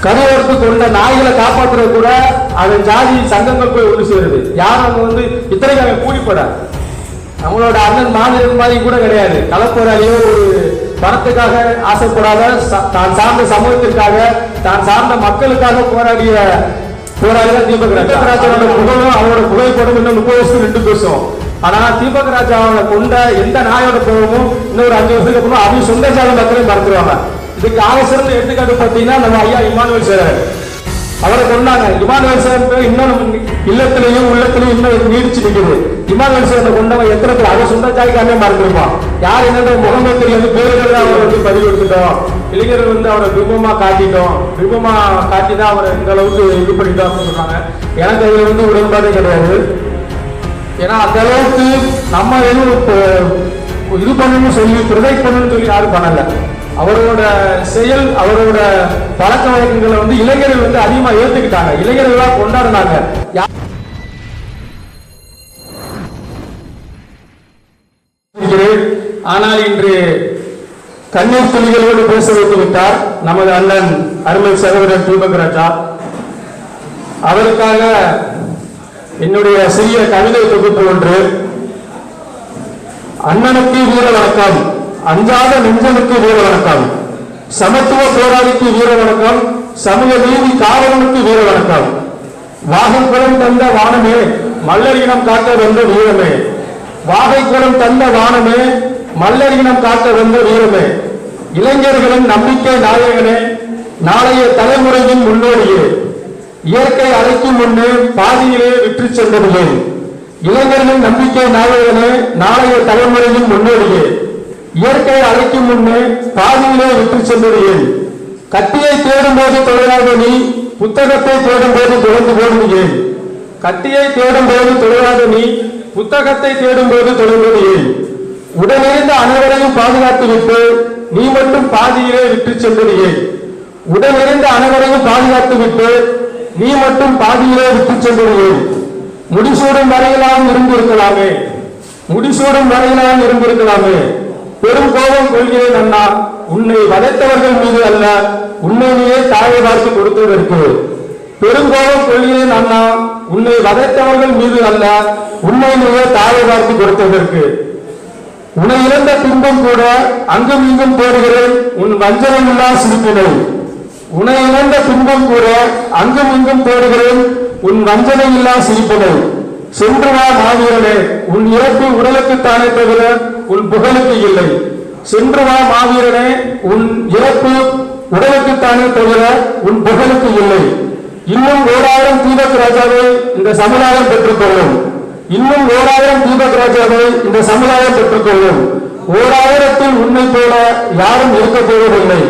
கருவறுத்து கொண்ட நாய்களை காப்பாற்றுறது கூட அதன் ஜாதி சங்கங்கள் போய் ஒன்று சேருது. யாரும் அவங்க வந்து இத்தனைக்கு அவன் கூலிப்பட நம்மளோட அண்ணன் மாநிலம் மாதிரி கூட கிடையாது. களப்போராளியோ ஒரு பணத்துக்காக ஆசைப்படாத ச- தான் சார்ந்த சமூகத்திற்காக தான் சார்ந்த மக்களுக்காக போராடிய போராளிதான் தீபக் ராஜாவோட புகழும் அவரோட புகைப்படம் இன்னும் முப்பது வருஷம் ரெண்டு வருஷம். ஆனா தீபக் ராஜாவோட கொண்ட எந்த நாயோட புகழும் இன்னொரு அஞ்சு வருஷத்துக்கு அப்புறம் அவங்க சொந்த சாலை மக்களையும் மறந்துடுவாங்க இதுக்கு ஆலோசனை எடுத்துக்காட்டு பார்த்தீங்கன்னா நம்ம ஐயா இமானுவல் சேரர் அவரை கொண்டாங்க இமானுவல் சேரன் பேர் இன்னும் நம்ம இல்லத்திலையும் உள்ளத்திலையும் இன்னும் நீடிச்சு நிற்கிறது இமானுவல் சேரனை கொண்டவன் எத்தனை பேர்? அதை சொந்த ஜாய்க்காமே மறந்துருப்பான் யார் என்னன்ற முகமே வந்து பேர்கள் அவரை வந்து பதிவு எடுத்துட்டோம். இளைஞர்கள் வந்து அவரை விருப்பமா காட்டிட்டோம். விருப்பமா காட்டி தான் அவரை இந்த அளவுக்கு இது பண்ணிட்டோம் அப்படின்னு சொன்னாங்க. எனக்கு அதில் வந்து உடன்பாடே கிடையாது. ஏன்னா அந்த அளவுக்கு நம்ம எதுவும் இப்போ இது பண்ணணும்னு சொல்லி ப்ரொவைட் பண்ணணும்னு சொல்லி யாரும் பண்ணலை. அவரோட செயல் அவரோட பழக்க வழக்கங்களை வந்து இளைஞர்கள் வந்து அதிகமா ஏத்துக்கிட்டாங்க. இளைஞர்களா கொண்டாடினாங்க. ஆனால் இன்று கண்ணீர் துளிகளோடு பேச வைத்து விட்டார் நமது அண்ணன் அருமை சகோதரர் தீபக் ராஜா. அவருக்காக என்னுடைய சிறிய கவிதை தொகுப்பு ஒன்று. அண்ணனுக்கு வீர வணக்கம். அஞ்சாத நெஞ்சனுக்கு வீர வணக்கம். சமத்துவ போராளிக்கு வீர வணக்கம். சமய நீதி காவலனுக்கு வீர வணக்கம். வாகைக்குளம் தந்த வானமே மல்லரியினம் காக்க வந்த வீரமே. வாகைக்குளம் தந்த வானமே மல்லரியினம் காக்க வந்த வீரமே. இளைஞர்களின் நம்பிக்கை நாயகனே நாளைய தலைமுறையின் முன்னோடியே. இயற்கை அழைக்கும் முன்னே பாதியிலே விற்று சென்றதில்லை. இளைஞர்களின் நம்பிக்கை நாயகனே நாளைய தலைமுறையின் முன்னோடியே. இயற்கை அழைக்கும் முன்னே பாதியிலே விட்டு சென்றதில்லை கட்டியை தேடும் போது தொழிலாக நீ புத்தகத்தை தேடும் போது தொடர்ந்து போடும் ஏன்? கட்டியை தேடும் போது தொழிலாக நீ புத்தகத்தை தேடும் போது தொடர்ந்து ஏன்? உடனிருந்த அனைவரையும் பாதுகாத்து விட்டு நீ மட்டும் பாதியிலே விட்டு சென்றது ஏன்? உடனிருந்த அனைவரையும் பாதுகாத்து விட்டு நீ மட்டும் பாதியிலே விட்டு சென்றது ஏன்? முடிசூடும் வரையிலாம் இருந்திருக்கலாமே. முடிசூடும் வரையிலாம் இருந்திருக்கலாமே. பெரும் கோபம் கொள்கிறேன் அண்ணா. உன்னை வதைத்தவர்கள் மீது அல்ல உன்னையே தாயை பார்த்து கொடுத்ததற்கு. பெரும் கோபம் கொள்கிறேன் அண்ணா. உன்னை வதைத்தவர்கள் மீது அல்ல உன்னையே தாயை பார்த்து கொடுத்ததற்கு. உன்னை இழந்த துன்பம் கூட அங்கும் இங்கும் போடுகிறேன் உன் வஞ்சனமில்லா சிரிப்பினை. உன்னை இழந்த துன்பம் கூட அங்கும் இங்கும் தேடுகிறேன் உன் வஞ்சனையில்லா சிரிப்பினை. சென்று வா மாவீரனே உன் இறப்பு உடலுக்குத்தானே தவிர உன் புகழுக்கு இல்லை. சென்று வா மாவீரனே உன் இறப்பு உடலுக்குத்தானே தவிர உன் புகழுக்கு இல்லை. இன்னும் ஓராயிரம் தீபக் ராஜாவை இந்த சமுதாயம் பெற்றுக்கொள்ளும். இன்னும் ஓராயிரம் தீபக் ராஜாவை இந்த சமுதாயம் பெற்றுக்கொள்ளும். ஓராயிரத்தில் உன்னை போல யாரும் இருக்க போவதில்லை.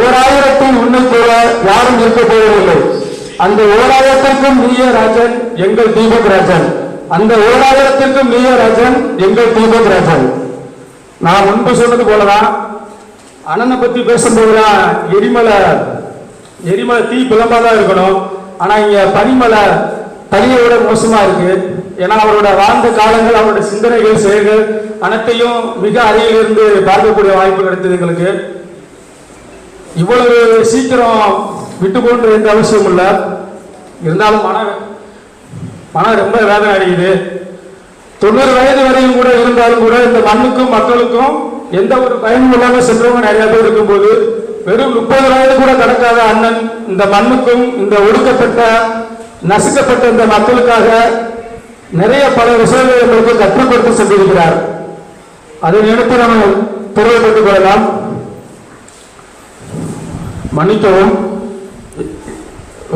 ஓராயிரத்தில் உன்னை போல யாரும் இருக்க போவதில்லை. அந்த ஓராயிரத்திற்கும் நீய ராஜன் எங்கள் தீபக் ராஜன். அந்த ஓராயிரத்திற்கும் நீய ராஜன் எங்கள் தீபக் ராஜன். நான் முன்பு சொன்னது போலதான் அண்ணனை பத்தி பேசும்போதுதான் எரிமலை எரிமலை தீ பிளம்பா தான் இருக்கணும். ஆனா இங்க பனிமலை தனியை விட மோசமா இருக்கு. ஏன்னா அவரோட வாழ்ந்த காலங்கள் அவரோட சிந்தனைகள் செயல்கள் அனைத்தையும் மிக அருகிலிருந்து பார்க்கக்கூடிய வாய்ப்பு கிடைத்தது எங்களுக்கு. இவ்வளவு சீக்கிரம் விட்டு போன்ற எந்த அவசியம் இல்லை. இருந்தாலும் மன மனம் ரொம்ப வேதனை அடையுது. தொண்ணூறு வயது வரையும் கூட இருந்தாலும் கூட இந்த மண்ணுக்கும் மக்களுக்கும் எந்த ஒரு பயனும் இல்லாம சென்றவங்க நிறைய பேர் இருக்கும்போது வெறும் முப்பது வயது கூட கடக்காத அண்ணன் இந்த மண்ணுக்கும் இந்த ஒடுக்கப்பட்ட நசுக்கப்பட்ட இந்த மக்களுக்காக நிறைய பல விஷயங்களை எங்களுக்கு கற்றுக் கொடுத்து சென்றிருக்கிறார். அதை நினைத்து நம்ம பெருமைப்பட்டுக் கொள்ளலாம். மன்னிக்கவும்.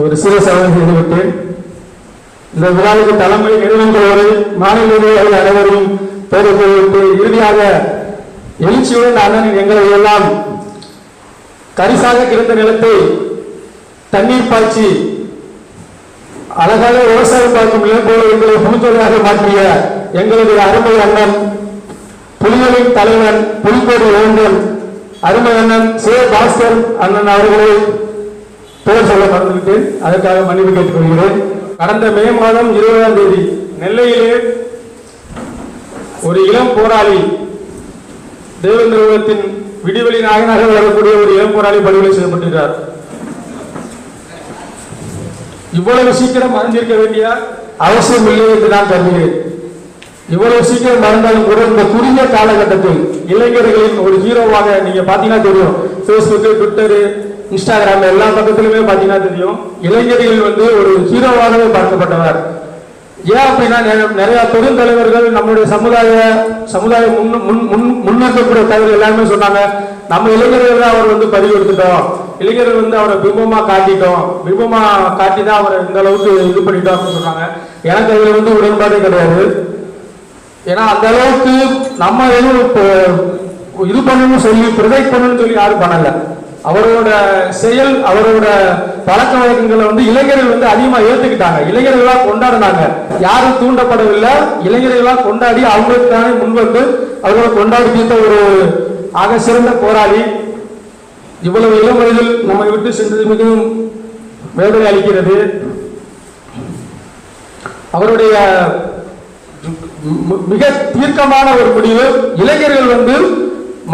ஒரு சிறு சவால் செய்துவிட்டேன். இந்த விழாவுக்கு தலைமை நிறுவனங்களோடு மாநில நிர்வாகிகள் அனைவரும் பேருக்கு இறுதியாக எழுச்சியுடன் அண்ணன் எங்களை எல்லாம் கரிசாக கிடந்த நிலத்தை தண்ணீர் பாய்ச்சி அழகாக விவசாயம் பார்க்கும் நிலம் போல எங்களை புலித்தொழிலாக மாற்றிய எங்களுடைய அருமை அண்ணன் புலிகளின் தலைவன் புலிக்கோடு வேந்தன் அருமை அண்ணன் சே பாஸ்கர் அண்ணன் அவர்களை பேர் சொல்ல மறந்துவிட்டேன். அதற்காக மன்னிப்பு கேட்டுக்கொள்கிறேன். கடந்த மே மாதம் இருபதாம் தேதி நெல்லையிலே ஒரு இளம் போராளி தேவேந்திரகுலத்தின் விடிவெளி நாயனாக வரக்கூடிய ஒரு இளம் போராளி படுகொலை செய்யப்பட்டிருக்கிறார். இவ்வளவு சீக்கிரம் மறைஞ்சிருக்க வேண்டிய அவசியம் இல்லை என்று நான் கருதுகிறேன். இவ்வளவு சீக்கிரம் மறந்தாலும் கூட இந்த குறுகிய காலகட்டத்தில் இளைஞர்களின் ஒரு ஹீரோவாக நீங்க பாத்தீங்கன்னா தெரியும். பேஸ்புக்கு ட்விட்டரு இன்ஸ்டாகிராம் எல்லா பக்கத்திலுமே பார்த்தீங்கன்னா தெரியும். இளைஞர்கள் வந்து ஒரு ஹீரோவாகவே பார்க்கப்பட்டவர். ஏன் அப்படின்னா நிறைய- பெருந்தலைவர்கள் நம்மளுடைய சமுதாய சமுதாய முன் முன் முன் முன்னேற்றக்கூடிய தலைவர் எல்லாருமே சொன்னாங்க நம்ம இளைஞர்கள் தான் அவர் வந்து பதிவு எடுத்துட்டோம் இளைஞர்கள் வந்து அவரை பிம்பமா காட்டிட்டோம். பிம்பமா காட்டி தான் அவரை இந்த அளவுக்கு இது பண்ணிட்டோம் அப்படின்னு சொன்னாங்க. எனக்கு அதுல வந்து உடன்பாடே கிடையாது. ஏன்னா அந்த அளவுக்கு நம்ம எதுவும் இப்போ இது பண்ணணும்னு சொல்லி ப்ரொடெக்ட் பண்ணணும்னு சொல்லி யாரும் பண்ணலை. அவரோட செயல் அவரோட பழக்க வழக்கங்களை வந்து இளைஞர்கள் வந்து அதிகமா ஏத்துக்கிட்டாங்க. இளைஞர்களா கொண்டாடினாங்க. யாரும் தூண்டப்படவில்லை. இளைஞர்களா கொண்டாடி அவங்களுக்கு தானே முன்வந்து அவர்களை கொண்டாடி தீர்த்த ஒரு ஆக சிறந்த போராளி. இவ்வளவு இளம் வயதில் நம்மை விட்டு சென்றது மிகவும் வேதனை அளிக்கிறது. அவருடைய மிக தீர்க்கமான ஒரு முடிவு இளைஞர்கள் வந்து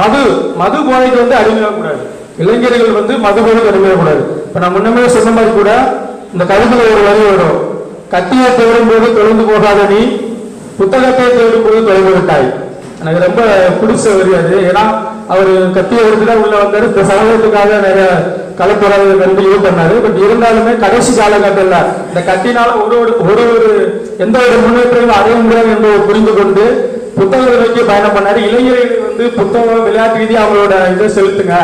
மது மது போதைக்கு வந்து அடிமையாகக்கூடாது இளைஞர்கள் வந்து மதுபோல போதைக்கு அடிமையாகக்கூடாது இப்ப நான் முன்னமே சொன்ன மாதிரி கூட இந்த கருத்துல ஒரு வரி வரும். கத்தியை தேடும் போது தொலைந்து போகாத நீ புத்தகத்தை தேடும் போது தொலைந்து விட்டாய். எனக்கு ரொம்ப பிடிச்ச வரி அது. ஏன்னா அவர் கத்தியை எடுத்து உள்ள வந்தாரு. இந்த சமூகத்துக்காக நிறைய கலப்புறாத கல்வி இது பண்ணாரு. பட் இருந்தாலுமே கடைசி காலகட்டத்தில் இந்த கத்தினால ஒரு ஒரு- ஒரு ஒரு எந்த ஒரு முன்னேற்றமும் அடைய முடியாது என்பதை புரிந்து கொண்டு புத்தகத்தை நோக்கி பயணம் பண்ணாரு. இளைஞர்கள் வந்து புத்தகம் விளையாட்டு ரீதியாக அவங்களோட இதை செலுத்துங்க.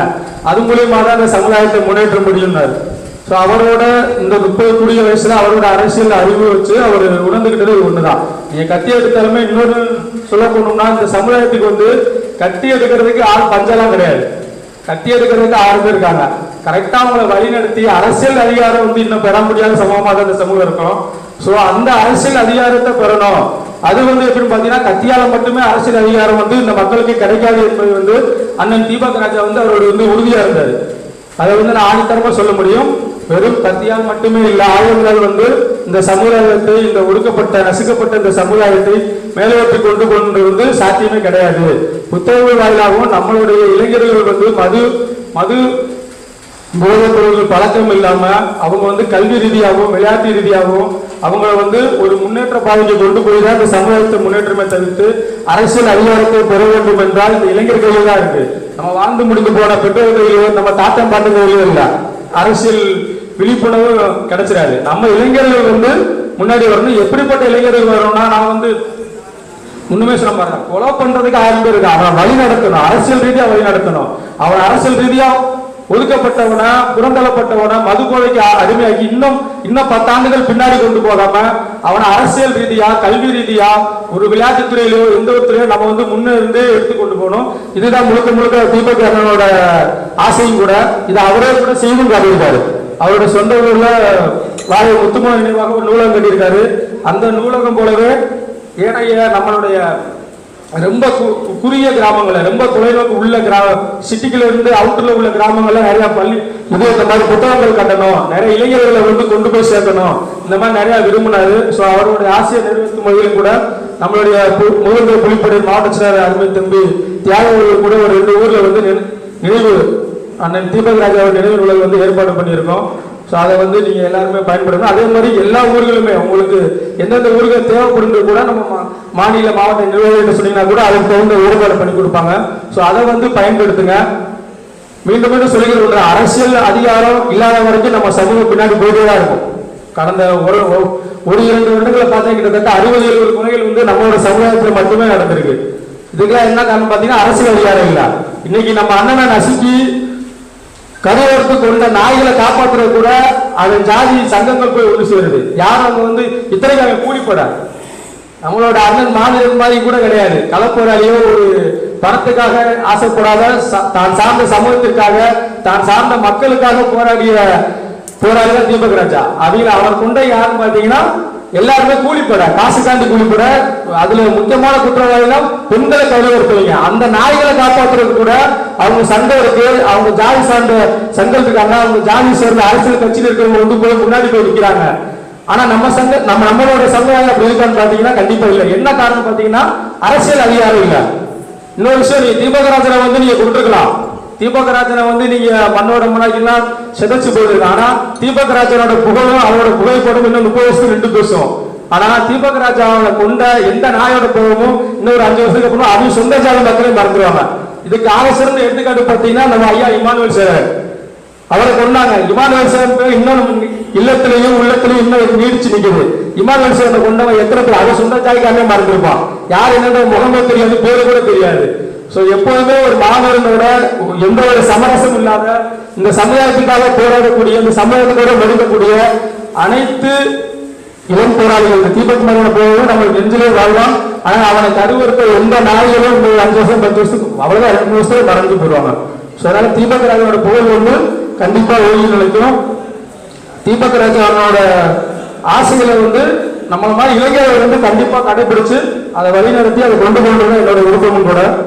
அது மூலியமா தான் அந்த சமுதாயத்தை முன்னேற்ற முடியும்னாரு. ஸோ அவரோட இந்த முப்பது கூடிய வயசுல அவரோட அரசியல் அறிவு வச்சு அவர் உணர்ந்துகிட்டது ஒண்ணுதான். நீங்க கத்தி எடுத்தாலுமே இன்னொரு சொல்ல போனோம்னா இந்த சமுதாயத்துக்கு வந்து கத்தி எடுக்கிறதுக்கு ஆள் பஞ்செல்லாம் கிடையாது. கத்தி எடுக்கிறதுக்கு ஆறு பேர் இருக்காங்க. கரெக்டா அவங்களை வழிநடத்தி அரசியல் அதிகாரம் வந்து இன்னும் பெற முடியாத சமூகமாக இந்த சமூகம் இருக்கும் ஸோ அந்த அரசியல் அதிகாரத்தை பெறணும். அது வந்து எப்படின்னு பார்த்தீங்கன்னா கத்தியால மட்டுமே அரசியல் அதிகாரம் வந்து இந்த மக்களுக்கு கிடைக்காது என்பது வந்து அண்ணன் தீபக் ராஜா வந்து அவரோட வந்து உறுதியா இருந்தார். அதை வந்து நான் ஆணித்தரமா சொல்ல முடியும். வெறும் கத்தியால் மட்டுமே இல்ல ஆயுதங்கள் வந்து இந்த சமுதாயத்தை இந்த ஒடுக்கப்பட்ட நசுக்கப்பட்ட இந்த சமுதாயத்தை மேலோட்டி கொண்டு கொண்டு வந்து சாத்தியமே கிடையாது. புத்தகங்கள் வாயிலாகவும் நம்மளுடைய இளைஞர்கள் வந்து மது மது போதைப் பொருள் பழக்கம் இல்லாம அவங்க வந்து கல்வி ரீதியாகவும் விளையாட்டு ரீதியாகவும் அவங்கள வந்து ஒரு முன்னேற்ற பாதைக்கு கொண்டு போய் தான் இந்த சமுதாயத்தை முன்னேற்றமே தவிர்த்து அரசியல் அதிகாரத்தை பெற வேண்டும் என்றால் இந்த இளைஞர்களே தான் இருக்கு. நம்ம வாழ்ந்து முடிந்து போன பெற்றோர்களையோ நம்ம தாத்தா பாட்டு இல்லை. அரசியல் விழிப்புணர்வு கிடைச்சிடாது. நம்ம இளைஞர்கள் வந்து முன்னாடி வரணும். எப்படிப்பட்ட இளைஞர்கள் வரணும்னா நான் வந்து முன்னுமே சொன்ன பாருங்க கொலை பண்றதுக்கு ஆயிரம் பேர் இருக்கு அவனை வழி நடத்தணும். அரசியல் ரீதியா வழி நடத்தணும். அவன் அரசியல் ரீதியா ஒதுக்கப்பட்டவனா புறந்தள்ளப்பட்டவனா மது போதைக்கு அடிமையாக்கி இன்னும் இன்னும் பத்தாண்டுகள் பின்னாடி கொண்டு போகாம அவனை அரசியல் ரீதியா கல்வி ரீதியா ஒரு விளையாட்டுத் துறையிலோ எந்த ஒரு துறையோ நம்ம வந்து முன்னிருந்து எடுத்து கொண்டு போகணும். இதுதான் முழுக்க முழுக்க தீபக் அண்ணனோட ஆசையும் கூட. இதை அவரே கூட செய்தும் காட்டியிருக்காரு. அவரோட சொந்த ஊர்ல வாய முத்துமா நினைவாக ஒரு நூலகம் கட்டியிருக்காரு. அந்த நூலகம் போலவே ஏனைய நம்மளுடைய ரொம்ப கு- குறுகிய கிராமங்களை ரொம்ப தொலைநோக்கு உள்ள கிராம சிட்டிக்குள்ள இருந்து அவுட்டர்ல உள்ள கிராமங்கள்ல நிறைய பள்ளி இது இந்த மாதிரி புத்தகங்கள் கட்டணும். நிறைய இளைஞர்களை வந்து கொண்டு போய் சேர்க்கணும். இந்த மாதிரி நிறைய விரும்பினாரு. ஸோ அவருடைய ஆசையை நிறைவேற்றும் வகையில் கூட நம்மளுடைய முதல்வர் புலிப்படை மாவட்ட செயலர் அருமை தம்பி தியாகவர்கள் கூட ஒரு ரெண்டு ஊர்ல வந்து நினை- நினைவு அண்ணன் தீபக் ராஜாவோட நினைவு நூலகம் வந்து ஏற்பாடு பண்ணியிருக்கோம். ஸோ அதை வந்து நீங்கள் எல்லாருமே பயன்படுத்தணும். அதே மாதிரி எல்லா ஊர்களுமே உங்களுக்கு எந்தெந்த ஊர்கள் தேவைப்படுறது கூட நம்ம மா- மாநில மாவட்ட நிர்வாகிகள் சொன்னீங்கன்னா கூட அதுக்கு தகுந்த ஏற்பாடு பண்ணி கொடுப்பாங்க. ஸோ அதை வந்து பயன்படுத்துங்க. மீண்டும் மீண்டும் சொல்லிக்கிற ஒன்று அரசியல் அதிகாரம் இல்லாத வரைக்கும் நம்ம சமூகம் பின்னாடி போயிட்டே தான் இருக்கும். கடந்த ஒரு ஒரு- இரண்டு வருடங்களை பார்த்தா கிட்டத்தட்ட அறுபது எழுபது முறைகள் வந்து நம்மளோட சமுதாயத்தில் மட்டுமே நடந்திருக்கு. இதுக்கெல்லாம் என்ன காரணம் பார்த்தீங்கன்னா அரசியல் அதிகாரம் இல்லை. இன்னைக்கு நம்ம அண்ணனை நசுக்கி கருவறுத்து கொண்ட நாய்களை காப்பாற்றுறது கூட அதன் ஜாதி சங்கங்கள் போய் ஒன்று சேருது. யாரும் அவங்க வந்து இத்தனைக்கு அவன் கூலிப்பட நம்மளோட அண்ணன் மாநிலம் மாதிரி கூட கிடையாது. கலப்போராளியோ ஒரு பணத்துக்காக ஆசைப்படாத ச- தான் சார்ந்த சமூகத்திற்காக தான் சார்ந்த மக்களுக்காக போராடிய போராளிதான் தீபக் ராஜா. அவங்க அவர் கொண்ட யாருன்னு பாத்தீங்கன்னா எல்லாருமே கூலிப்பட காசுக்காண்டி கூலிப்பட. அதுல முக்கியமான குற்றவாளிகள் பெண்களை கௌரவப்படுத்துவீங்க அந்த நாய்களை காப்பாற்றுறது கூட அவங்க சண்டை இருக்கு. அவங்க ஜாதி சார்ந்த சங்கம் இருக்காங்க அவங்க ஜாதி சேர்ந்த அரசியல் கட்சியில் இருக்கிறவங்க ஒன்று போய் முன்னாடி போய் நிற்கிறாங்க ஆனா நம்ம சங்க நம்ம நம்மளோட சமுதாயம் அப்படி இருக்கான்னு பாத்தீங்கன்னா கண்டிப்பா இல்லை. என்ன காரணம் பாத்தீங்கன்னா அரசியல் அதிகாரம் இல்லை. இன்னொரு விஷயம் நீ தீபகராஜனை வந்து நீங்க கொடுத்துருக்கலாம். தீபகராஜனை வந்து நீங்க மண்ணோட முன்னாடிலாம் சிதைச்சு போயிருக்கு ஆனா தீபகராஜனோட புகழும் அவரோட புகைப்படம் இன்னும் முப்பது வருஷத்துக்கு ரெண்டு வருஷம். ஆனா தீபகராஜாவை கொண்ட எந்த நாயோட புகழும் இன்னொரு அஞ்சு வருஷத்துக்கு அப்புறம் அவங்க சொந்த ஜாதி மக்களையும் மறந்துடுவாங்க இதுக்கு அவசரம் எடுத்துக்காட்டு பார்த்தீங்கன்னா நம்ம ஐயா இமானுவல் சார். அவரை கொண்டாங்க. இமானுவல் சார் பேர் இன்னும் இல்லத்திலையும் உள்ளத்திலையும் இன்னும் நீடிச்சு நிற்குது இமானுவல் சார் கொண்டவன் எத்தனை பேர்? அதை சொந்த ஜாதிக்காரனே மறந்துருப்பான். யார் என்னன்ற முகமும் தெரியாது பேரு கூட தெரியாது. சோ எப்போதுமே ஒரு மாணவர்களோட எந்த ஒரு சமரசம் இல்லாத இந்த சமுதாயத்துக்காக போராடக்கூடிய இந்த சமூகத்தோட மடிக்கக்கூடிய அனைத்து இளம் போராளிகள் இந்த தீபக் மரண போகவும் நம்ம நெஞ்சிலே வாழ்வான் ஆனா அவனை தருவிருக்க எந்த நாய்களும் ஒரு அஞ்சு வருஷம் பத்து வருஷத்துக்கு அவ்வளவுதான் ரெண்டு வருஷத்துல மறந்து போடுவாங்க ஸோ அதனால தீபக் ராஜாவோட புகழ் ஒன்று கண்டிப்பா ஓய்வு நிலைக்கும் தீபக் ராஜனோட ஆசைகளை வந்து நம்மள மாதிரி இளைஞர்கள் வந்து கண்டிப்பா கடைபிடிச்சு அதை வழிநடத்தி அதை கொண்டு போகணும்னு என்னோட விருப்பமும் கூட.